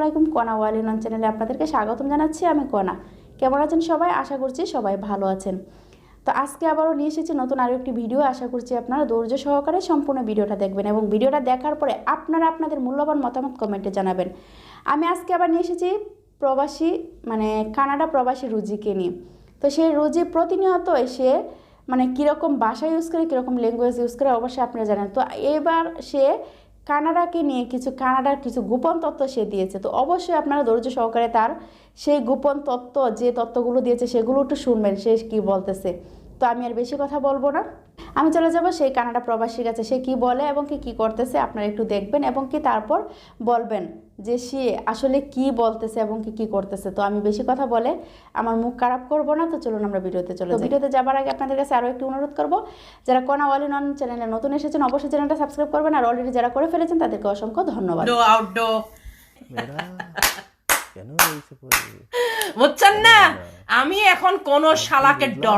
আলাইকুম কনা ওয়ালিনন চ্যানেলে আপনাদেরকে স্বাগতম জানাচ্ছি, আমি কনা কেমন আছেন সবাই? আশা করছি সবাই ভালো আছেন। তো আজকে আবারও নিয়ে এসেছি নতুন আরও একটি ভিডিও। আশা করছি আপনারা ধৈর্য সহকারে সম্পূর্ণ ভিডিওটা দেখবেন এবং ভিডিওটা দেখার পরে আপনারা আপনাদের মূল্যবান মতামত কমেন্টে জানাবেন। আমি আজকে আবার নিয়ে এসেছি প্রবাসী মানে কানাডা প্রবাসী রুজিকে নিয়ে। তো সেই রুজি প্রতিনিয়ত এসে মানে কীরকম ভাষা ইউজ করে, কীরকম ল্যাঙ্গুয়েজ ইউজ করে, অবশ্যই আপনারা জানেন। তো এবার সে কানাডাকে নিয়ে কিছু, কানাডার কিছু গোপন তত্ত্ব সে দিয়েছে। তো অবশ্যই আপনারা ধৈর্য সহকারে তার সেই গোপন তত্ত্ব, যে তত্ত্বগুলো দিয়েছে, সেগুলো একটু শুনবেন, সে কী বলতেছে। তো আমি আর বেশি কথা বলব না। আমি চলে যাব সেই কানাডা প্রবাসীর কাছে। সে কি বলে এবং কি কি করতেছে আপনারা একটু দেখবেন এবং কি তারপর বলবেন যে সে আসলে কি বলতেছে এবং কি কি করতেছে। তো আমি বেশি কথা বলে আমার মুখ খারাপ করব না তো চলুন আমরা ভিডিওতে চলে যাই। ভিডিওতে যাবার আগে আপনাদের কাছে আরও একটি অনুরোধ করব যারা কোনা ওয়ালি নন চ্যানেলে নতুন এসেছেন অবশ্যই চ্যানেলটা সাবস্ক্রাইব করবেন আর অলরেডি যারা করে ফেলেছেন তাদেরকে অসংখ্য ধন্যবাদ। বুঝছেন না? আমি এখন কোন শালাকে ডর